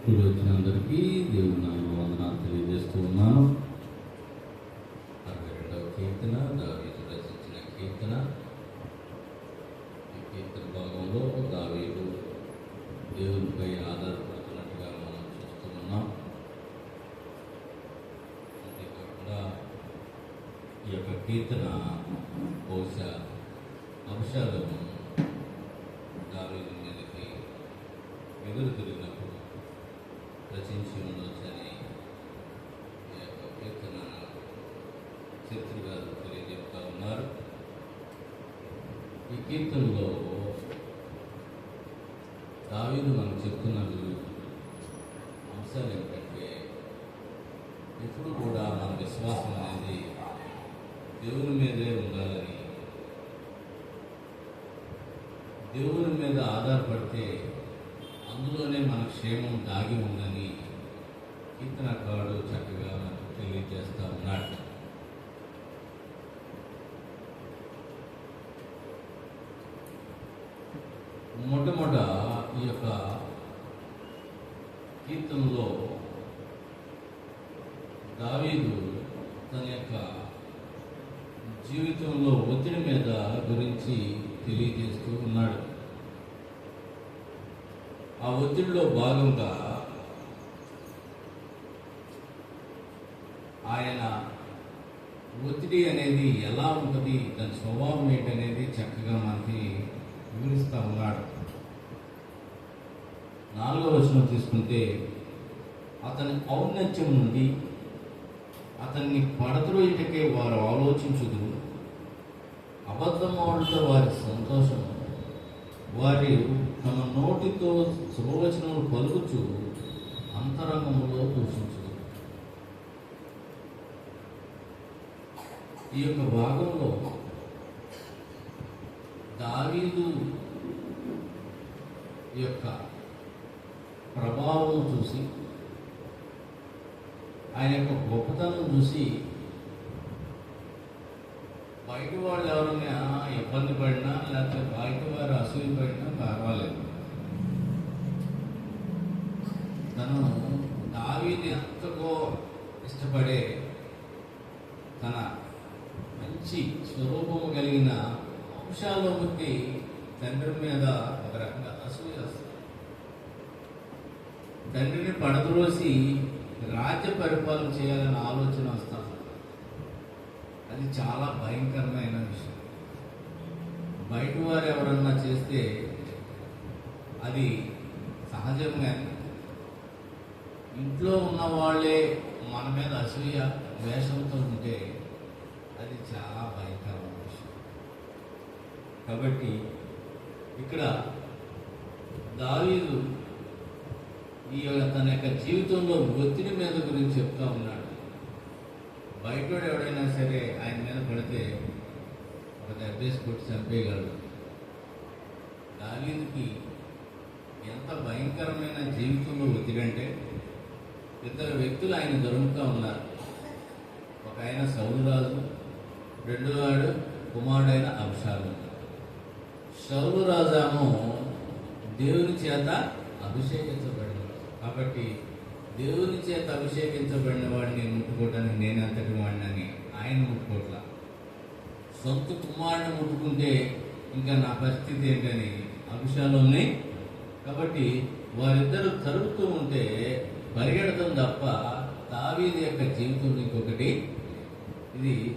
ఇప్పుడు వచ్చినందరికీ దేవుని నామ వందనాలు తెలియజేస్తూ ఉన్నాను. అరవై రెండవ కీర్తన దావీదు రచించిన కీర్తన. ఈ కీర్తన భాగంలో దావీదు దేవునిపై ఆధారపడుతున్నట్టుగా మనం చూస్తూ ఉన్నాం. అంతేకాకుండా ఈ యొక్క కీర్తన బహుశా అంశాలను దావీదు మీదకి ఎదురు తిరిగినప్పుడు రచించి ఉండొచ్చని ఈ యొక్క కీర్తన చిత్రు గారు తెలియజెప్తా ఉన్నారు ఈ కీర్తనలో దావీదు మనం చెప్తున్న అంశాలు ఏంటంటే ఎప్పుడు కూడా మన విశ్వాసం అనేది దేవుని మీదే ఉండాలని దేవుని మీద ఆధారపడితే అందులోనే మన క్షేమం దాగి ఉందని కీర్తనకారుడు చక్కగా మనకు తెలియజేస్తా ఉన్నాడు మొట్టమొదట ఈ యొక్క కీర్తనలో దావీదు తన యొక్క జీవితంలో ఒత్తిడి మీద గురించి తెలియజేస్తూ ఉన్నాడు. ఆ ఒత్తిడిలో భాగంగా ఆయన ఒత్తిడి అనేది ఎలా ఉంటుంది దాని స్వభావం ఏంటనేది చక్కగా మనకి వివరిస్తూ ఉన్నాడు. నాలుగో వచనం తీసుకుంటే అతని ఔన్నత్యం నుండి అతన్ని పడద్రోయిటకే వారు ఆలోచించుదురు. అబద్ధమాడుట వారి సంతోషం. వారి తమ నోటితో శుభవచనములు పలుకుచు అంతరంగములో దూషించు ఈ యొక్క భాగంలో దావీదు యొక్క ప్రభావం చూసి ఆయన యొక్క గొప్పతనం చూసి బయట వాళ్ళు ఎవరైనా ఇబ్బంది పడినా లేకపోతే బయట వారు అసూయ పడినా పర్వాలేదు. తను దావిని ఎంతగో ఇష్టపడే తన మంచి స్వరూపము కలిగిన అంశాల్లో బట్టి తండ్రి మీద ఒక రకంగా అసూయ వస్తుంది. తండ్రిని పడద్రోసి రాజ్య పరిపాలన చేయాలనే ఆలోచన వస్తాను అది చాలా భయంకరమైన విషయం. బయట వారు ఎవరన్నా చేస్తే అది సహజంగా ఇంట్లో ఉన్న వాళ్ళే మన మీద అసూయ ద్వేషంతో ఉంటే అది చాలా భయంకరమైన విషయం. కాబట్టి ఇక్కడ దావీదు ఈ యొక్క తన యొక్క జీవితంలో ఒత్తిడి మీద గురించి చెప్తా ఉన్నాడు. బయటోడు ఎవడైనా సరే ఆయన మీద పడితే ఒక దెబ్బేసి కొట్టి చంపేయగలడు. దావీదుకి ఎంత భయంకరమైన జీవితంలో ఒత్తిడి అంటే ఇద్దరు వ్యక్తులు ఆయన దొరుకుతూ ఉన్నారు. ఒక ఆయన సౌలురాజు రెండోవాడు కుమారుడైన అంశాలు సౌలు రాజాము దేవుని చేత అభిషేకించబడి కాబట్టి దేవుని చేత అభిషేకించబడిన వాడిని ముట్టుకోవడానికి నేను అంతటి వాడినని ఆయన ముట్టుకోట్ల. సొంత కుమారుని ముట్టుకుంటే ఇంకా నా పరిస్థితి ఏంటని అంశాలోనే కాబట్టి వారిద్దరూ తరుగుతూ ఉంటే పరిగెడతాం తప్ప దావీది యొక్క జీవితం ఇంకొకటి. ఇది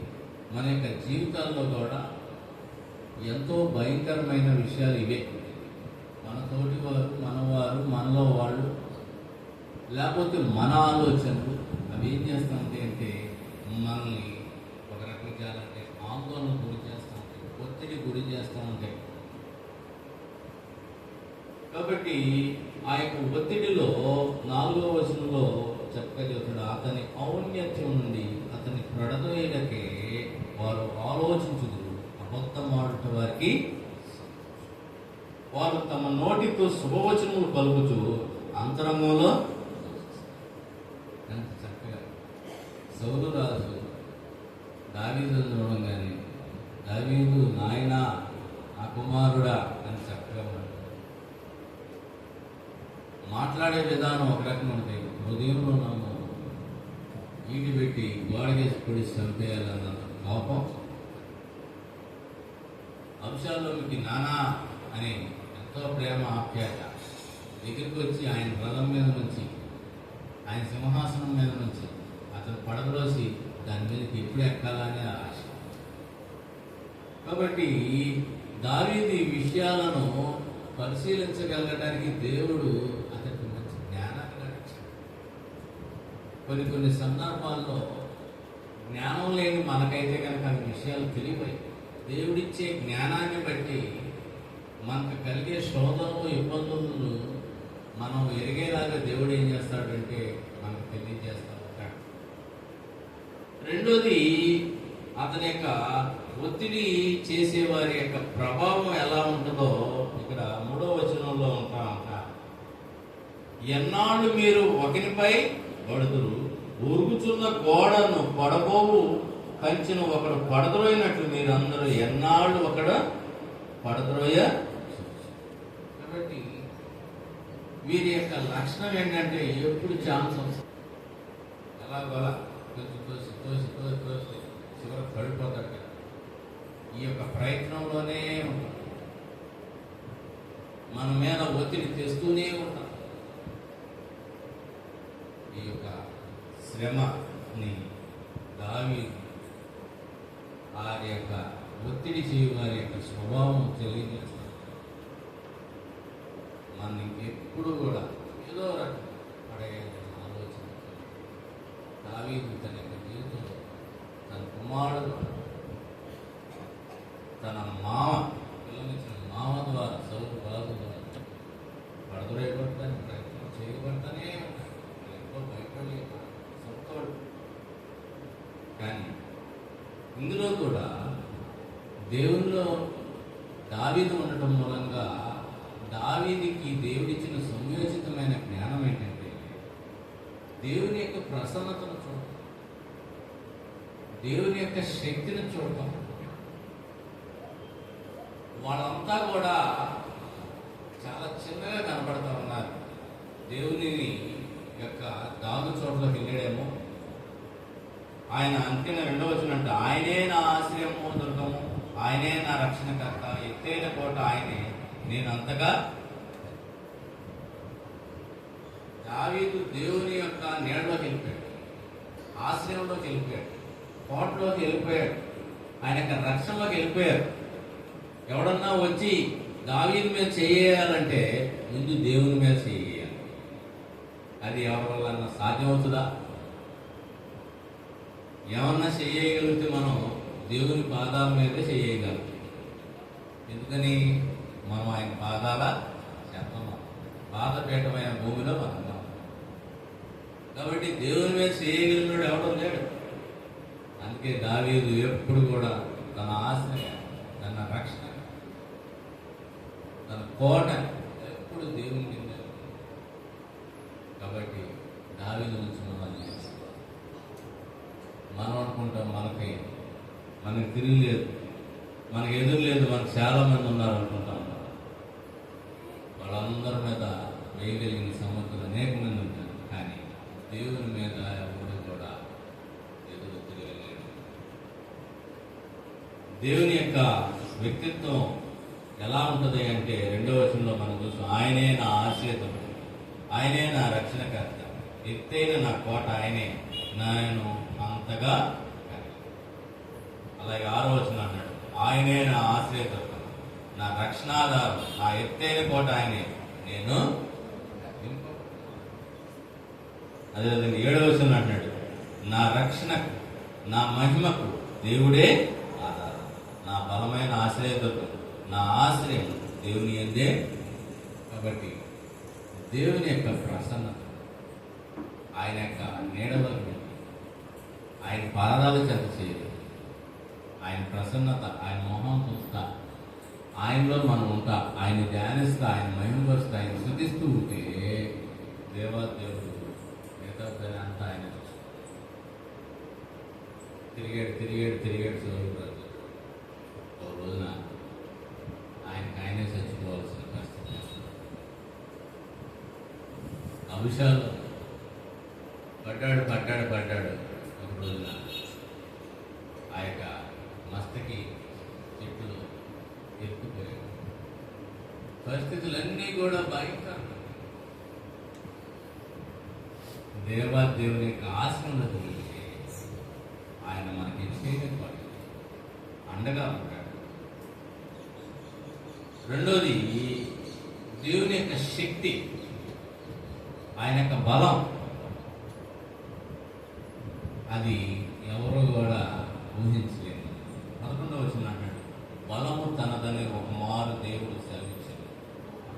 మన యొక్క జీవితాల్లో కూడా ఎంతో భయంకరమైన విషయాలు ఇవే. మన తోటి వారు మనవారు మనలో వాళ్ళు లేకపోతే మన ఆలోచనలు అవి ఏం చేస్తామంటే అంటే మనల్ని ఒక రకంగా చేయాలంటే ఆందోళన గురి చేస్తూ ఉంటాయి ఒత్తిడి గురి చేస్తూ ఉంటాయి కాబట్టి ఆ యొక్క ఒత్తిడిలో నాలుగో వచనంలో చక్కగా చెబుతాడు అతని ఔన్నత్యం నుండి అతని ప్రడదోయలకే వారు ఆలోచించుదురు. అబద్ధమాడుట వారికి వారు తమ నోటితో శుభవచనములు పలుకుచు అంతరంగంలో ఎంత చక్కగా సౌలు రాజు దావీదు చూడంగానే దావీదు నాయనా నా కుమారుడా అని చక్కగా మాట్లాడు మాట్లాడే విధానం ఒక రకం ఉంటుంది హృదయంలో నన్ను ఈటి పెట్టి కోపం అంశాల్లో మీకు నానా అని ఎంతో ప్రేమ ఆప్యాయత. దగ్గరికి వచ్చి ఆయన రథం మీద నుంచి ఆయన సింహాసనం మీద నుంచి అతను పడవలోసి దాని మీదకి ఎప్పుడు ఎక్కాలనే ఆశ. కాబట్టి దావీది విషయాలను పరిశీలించగలగడానికి దేవుడు అతనికి మంచి జ్ఞానాన్ని కొన్ని కొన్ని సందర్భాల్లో జ్ఞానం లేని మనకైతే కనుక విషయాలు తెలియపోయి దేవుడిచ్చే జ్ఞానాన్ని బట్టి మనకు కలిగే శోధనలు ఇబ్బందులు మనం ఎరిగేలాగా దేవుడు ఏం చేస్తాడంటే మనకు తెలియజేస్తా ఉంటాడు రెండోది అతని యొక్క ఒత్తిడి చేసేవారి యొక్క ప్రభావం ఎలా ఉంటుందో ఇక్కడ మూడో వచనంలో ఉంటా ఉంటా ఎన్నాళ్ళు మీరు ఒకరిపై పడుతురు ఉరుగుచున్న గోడను పడబోవు కంచిన ఒకడు పడద్రోయినట్లు మీరందరూ ఎన్నాళ్ళు ఒకడ పడద్రోయ కాబట్టి వీరి యొక్క లక్షణం ఏంటంటే ఎప్పుడు ఛాన్స్ వస్తుంది. ఎలాగోలా తోసి తోసి తోసి తోసి తోసి చివరికి పడిపోతాడు కదా. ఈ యొక్క ప్రయత్నంలోనే ఉంటాం మన మీద ఒత్తిడి తెస్తూనే ఉంటాం ఈ యొక్క శ్రమని దావి వారి యొక్క ఒత్తిడి చేయ వారి యొక్క స్వభావం తెలియజేస్తారు మన ఎప్పుడు కూడా ఏదో రకం పడేయాలని ఆలోచన దావి తన యొక్క జీవితంలో తన కుమారుడు తన మామ పిల్లనిచ్చిన మామ ద్వారా సౌరు బాబు ద్వారా పడదొరేయబడతాను ప్రయత్నం చేయబడతానే ఉంటాడు. ఎంతో భయపడి సొంతోడు కానీ ఇందులో కూడా దేవునిలో దావీదు ఉండటం మూలంగా దావీదికి దేవుడిచ్చిన సంయోజితమైన జ్ఞానం ఏంటంటే దేవుని యొక్క ప్రసన్నతను చూడటం దేవుని యొక్క శక్తిని చూడటం. వాళ్ళంతా కూడా చాలా చిన్నగా కనబడతా ఉన్నారు. దేవుని యొక్క దాగు చోట్లోకి వెళ్ళాడేమో. ఆయన అంతిమ రెండవ వచ్చినట్టు ఆయనే నా ఆశ్రయము దుర్గము. ఆయనే నా రక్షణకర్త. ఎత్తైన కోట ఆయనే. నేను అంతగా దావీదు దేవుని యొక్క నీడలోకి వెళ్ళిపోయాడు. ఆశ్రయంలోకి వెళ్ళిపోయాడు. కోటలోకి వెళ్ళిపోయాడు. ఆయన యొక్క రక్షణలోకి వెళ్ళిపోయారు ఎవడన్నా వచ్చి దావీని మీద చేయాలంటే ముందు దేవుని మీద చేయాలి. అది ఎవరి వల్ల సాధ్యమవుతుందా ఏమన్నా చేయగలిగితే మనం దేవుని పాదాల మీద చేయగలం. ఎందుకని? మనం ఆయన పాదాల చెత్తము. బాధపీఠమైన భూమిలో మనం కాబట్టి దేవుని మీద చేయగలిగినాడు ఎవడో లేడు. అందుకే దావీదు ఎప్పుడు కూడా తన ఆశ్రయ తన రక్షణ తన కోట ఎప్పుడు దేవుని కింద కాబట్టి దావీదు నుంచి మనం నేర్చుకోవాలి. మనం అనుకుంటాం మనకి మనకి తిరిగి లేదు. మనకి ఎదురు లేదు. మనకు చాలా మంది ఉన్నారు అనుకుంటాం వాళ్ళందరి మీద వేయగలిగిన సమర్థులు అనేక మంది ఉంటారు కానీ దేవుని మీద ఎవరు కూడా ఎదురు తిరగలేడు దేవుని యొక్క వ్యక్తిత్వం ఎలా ఉంటుంది అంటే రెండవ వచనంలో మనం చూసాం ఆయనే నా ఆశ్రయతం ఆయనే నా రక్షణకర్త ఎత్తైన నా కోట నేను అంతగా అలాగే ఆరో వచనం అన్నాడు ఆయనే నా ఆశ్రయదుర్గం నా రక్షణాధారం నా ఎత్తైన కోట ఆయనే నేను అదేవిధంగా ఏడవ వచ్చిన అన్నాడు నా రక్షణకు నా మహిమకు దేవుడే ఆధారం. నా బలమైన ఆశ్రయదుర్గం నా ఆశ్రయం దేవుని ఎందే కాబట్టి దేవుని యొక్క ప్రసన్నత ఆయన యొక్క నీడలో ఆయన పాదాలు చెంత చేయదు ఆయన ప్రసన్నత ఆయన మొహం చూస్తా. ఆయనలో మనం ఉంటా. ఆయన ధ్యానిస్తా ఆయన మహిమపరుస్తా ఆయన శుద్ధిస్తూ ఉంటే దేవాదేవుడు మిగతా అంతా ఆయన తిరిగాడు తిరిగాడు తిరిగాడు చదువుతారు ఒక రోజున ఆయనకు ఆయనే చచ్చిపోవాల్సిన పరిస్థితి అంశాలు పడ్డాడు పడ్డాడు పడ్డాడు ఒక రోజున ఆ యొక్క మస్తకి చెట్టులో ఎత్తుకుపోయాడు పరిస్థితులన్నీ కూడా భయంకరం దేవాదేవుని యొక్క ఆశ్రమంలో ఆయన మనకి చేయలేకపోయాడు అండగా ఉంటాడు. రెండోది దేవుని యొక్క శక్తి ఆయన యొక్క బలం. అది ఎవరు కూడా ఊహించలేదు పదకొండవ వచ్చిన అంటాడు బలము తనదని ఒక మారు దేవుడు సెలవించాడు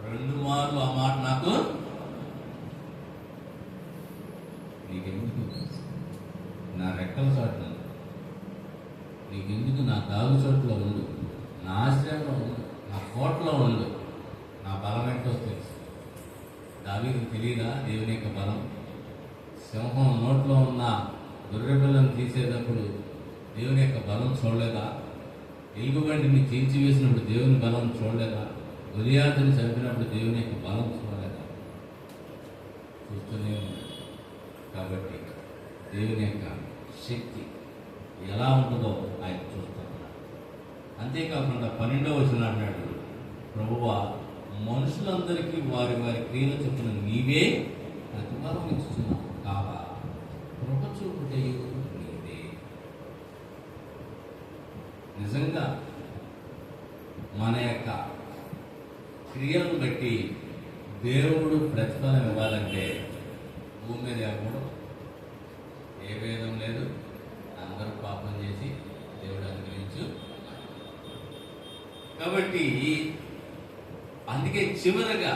రెండు మార్లు ఆ మాట నాకు నీకెందుకు? నా రెక్కల చోట్ల. నీకెందుకు నా తాగు చోట్ల ఉండు? నా ఆశ్రయంలో ఉండు. నా కోట్లో ఉండు. నా బలం ఎక్కడో తెలుసు. దావీకి తెలియదా? దేవుని యొక్క బలం. సింహం నోట్లో ఉన్న గొర్రె తీసేటప్పుడు దేవుని యొక్క బలం చూడలేదా? ఎలుగుబంటిని వేసినప్పుడు దేవుని బలం చూడలేదా? గురియాతని చంపినప్పుడు దేవుని యొక్క బలం చూడలేదా? చూస్తూనే కాబట్టి దేవుని యొక్క శక్తి ఎలా ఉంటుందో ఆయన చూస్తూ అంతేకాకుండా పన్నెండవ వచ్చిన అన్నాడు ప్రభువా మనుషులందరికీ వారి వారి క్రియల చొప్పున నీవే ప్రతిఫలం ఇస్తున్నావు కావా కృప నీవే? నిజంగా మన యొక్క క్రియలను బట్టి దేవుడు ప్రతిఫలం ఇవ్వాలంటే భూమి మీద ఎవడు ఏ భేదం లేదు. అందరూ పాపం చేసి దేవుడు అనుగ్రహించు. కాబట్టి అందుకే చివరగా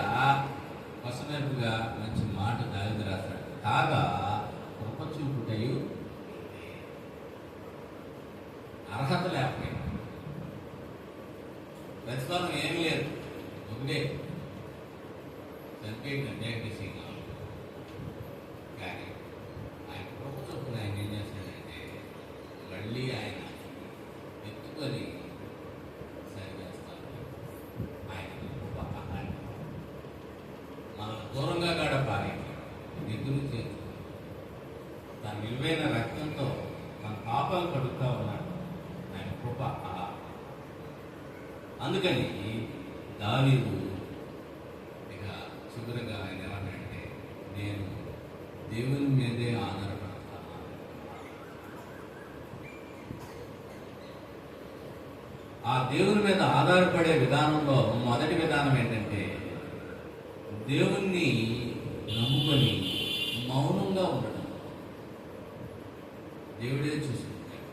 పసనప్పుగా మంచి మాట దావిది రాశాడు. కాగా కృప చూపుటయు అర్హత లేకపోతే ప్రతిఫలం ఏం లేదు ఒకటే చనిపోయింది డయాగ్నోసింగ్ కానీ ఆయన కృప చొప్పున ఆయన ఏం చేస్తాడంటే మళ్ళీ ఆయన ఎత్తుకొని సరిచేస్తాడు ఆయన కృప ఆయన మనకు దూరంగా గడపాలి నిధులు దగ్గర తన విలువైన రక్తంతో తన పాపాలు కడుగుతా ఉన్నాడు. ఆయన కృప అలా. అందుకని దావీదు ఇక చివరిగా ఆయన ఏమన్నాడంటే నేను దేవుని మీదే ఆధారపడతాను. ఆ దేవుని మీద ఆధారపడే విధానంలో మొదటి విధానం ఏంటంటే దేవుని మౌనంగా ఉండడం దేవుడే చూసుకుంటాడు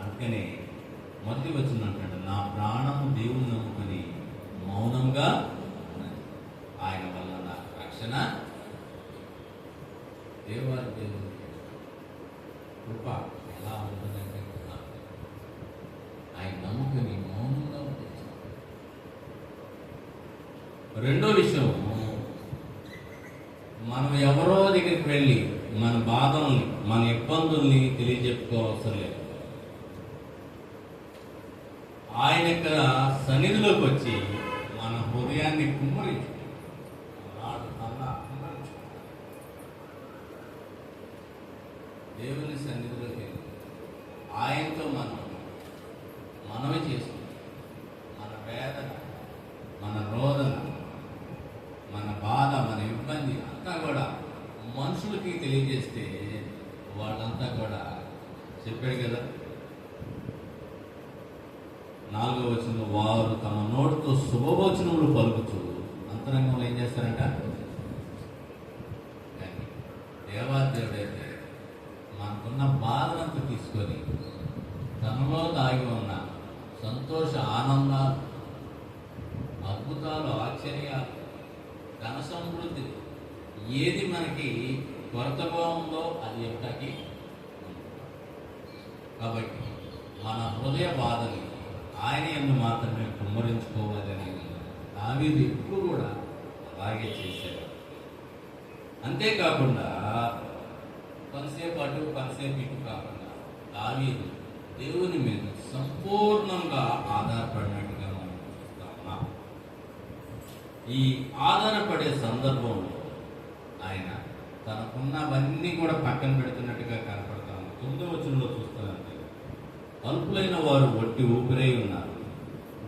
అందుకనే మొదటి వచ్చిన అంటాడు నా ప్రాణము దేవుని నమ్ముకొని మౌనంగా ఉన్నది. ఆయన వల్ల నాకు రక్షణ దేవాది దేవుని కృప ఎలా ఉంటుందంటే ఆయన నమ్ముకొని మౌనంగా ఉంటుంది రెండో విషయం మనం ఎవరో దగ్గరికి వెళ్ళి మన బాధల్ని మన ఇబ్బందుల్ని తెలియజెప్పుకోవసరం లేదు. ఆయన ఇక్కడ సన్నిధిలోకి వచ్చి మన హృదయాన్ని కుమ్మరించు నాడు అలా కుమ్మరించుకుంటాడు. దేవుని సన్నిధిలోకి వెళ్ళి ఆయనతో మనం మనమే చేసుకుంటాం మన వేదన మన రోదన మన బాధ మన ఇబ్బంది అంతా కూడా మనుషులకి తెలియజేస్తే వాళ్ళంతా కూడా చెప్పాడు కదా నాలుగో వచనంలో వారు తమ నోటితో శుభవచనములు పలుకుతూ అంతరంగంలో ఏం చేస్తారంట? దేవాదేవుడైతే మనకున్న బాధనంతా తీసుకొని తనలో దాగి ఉన్న సంతోష ఆనందాలు అద్భుతాలు ఆశ్చర్యాలు ధన సమృద్ధి ఏది మనకి కొరతగా ఉందో అది ఎప్పటికీ కాబట్టి మన హృదయ బాధని ఆయన ఎందు మాత్రమే కుమ్మరించుకోవాలని దావీదు ఎప్పుడు కూడా అలాగే చేశాడు అంతేకాకుండా కొంతసేపు అటు కొంతసేపు ఇటు కాకుండా దావీదు దేవుని మీద సంపూర్ణంగా ఆధారపడినట్టుగా మనం చూస్తా ఉన్నాం ఈ ఆధారపడే సందర్భంలో ఆయన తనకున్నవన్నీ కూడా పక్కన పెడుతున్నట్టుగా కనపడతాము. తొమ్మిదో వచనంలో అల్పులైన వారు వట్టి ఊపిరై ఉన్నారు.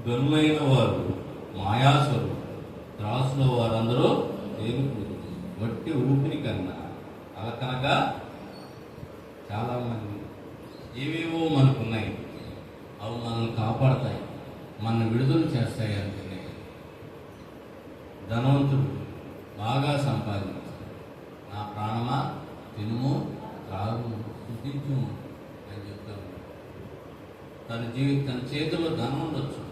గనులైన వారు మాయాసులు త్రాసులో వారందరూ తేలుకు వట్టి ఊపిరి కన్నా అలకనగా చాలా మంది ఏవేవో మనకున్నాయి. అవి మనల్ని కాపాడతాయి మన విడుదల చేస్తాయి అంటే ధనవంతుడు బాగా సంపాదించాడు. నా ప్రాణమా? తినుము త్రాగు శుద్ధించుము తన జీవి తన చేతిలో ధనం ఉండొచ్చు.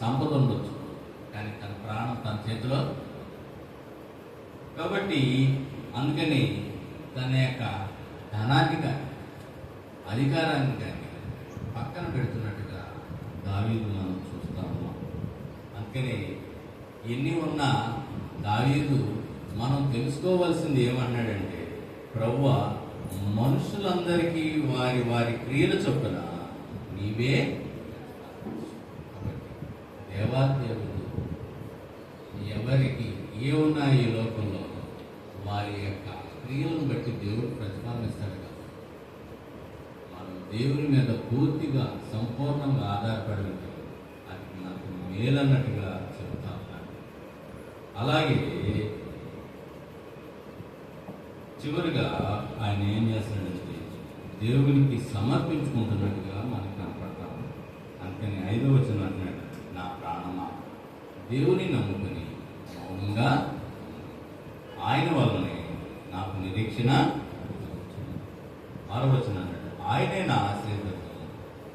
సంపద ఉండొచ్చు. కానీ తన ప్రాణం తన చేతిలో. కాబట్టి అందుకని తన యొక్క ధనాన్ని కానీ అధికారాన్ని కానీ పక్కన పెడుతున్నట్టుగా దావీదు మనం చూస్తాము. అందుకని ఎన్ని ఉన్నా దావీదు మనం తెలుసుకోవాల్సింది ఏమన్నాడంటే ప్రవ్వ మనుషులందరికీ వారి వారి క్రియల చొప్పున నీవే దేవాదేవుడు ఎవరికి ఏ ఉన్నా ఈ లోకంలో వారి యొక్క క్రియలను బట్టి దేవుడు ప్రతిపాదిస్తాడు కదా. మనం దేవుని మీద పూర్తిగా సంపూర్ణంగా ఆధారపడి ఉంటాం. అది నాకు మేలన్నట్టుగా చెబుతా ఉన్నాను అలాగే చివరిగా ఆయన ఏం చేస్తాడంటే దేవునికి సమర్పించుకుంటున్నట్టుగా మనకు కనపడతాం ఐదో వచ్చిన అంటున్నాడు. నా ప్రాణమా? దేవుని నమ్ముకుని మౌనంగా ఆయన వల్లనే నాకు నిరీక్షణ ఆరవచన అన్నాడు ఆయనే నా ఆశ్రయదుర్గం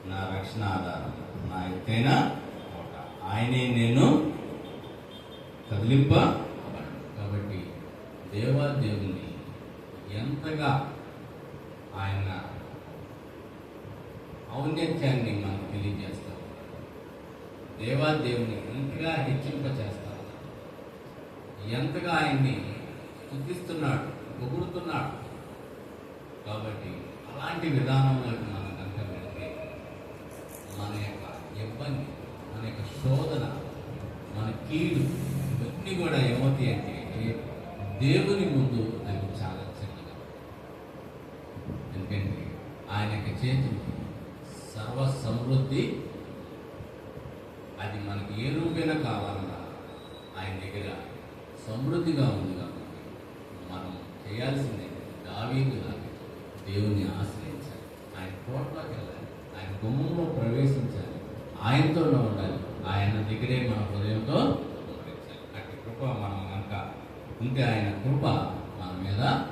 నా రక్షణ ఆధారం నా ఎత్తైన కోట ఆయనే నేను కదిలింప కాబట్టి దేవాదేవుని ఎంతగా ఆయన ఔన్నత్యాన్ని మనకు తెలియజేస్తాం దేవాదేవుని ఇంకా హెచ్చింప చేస్తాం ఎంతగా ఆయన్ని స్థుతిస్తున్నాడు పొగుడుతున్నాడు? కాబట్టి అలాంటి విధానంలోకి మనం కనుక వెళితే మన యొక్క ఇబ్బంది మన యొక్క శోధన మన కీడు ఇవన్నీ కూడా ఏమవుతాయి అంటే దేవుని ముందు అవి చాలా చిన్నగా ఎందుకంటే ఆయన యొక్క చేతులు సర్వ సమృద్ధి అది మనకి ఏ రూపేణ కావాలన్నా ఆయన దగ్గర సమృద్ధిగా ఉంది కాబట్టి మనం చేయాల్సిందే దావీదు దేవుని ఆశ్రయించాలి. ఆయన కోట్లోకి వెళ్ళాలి. ఆయన గుమ్మంలో ప్రవేశించాలి. ఆయనతోనే ఉండాలి. ఆయన దగ్గరే మన హృదయంతో అట్టి కృప మనం కనుక ఉంటే ఆయన కృప మన మీద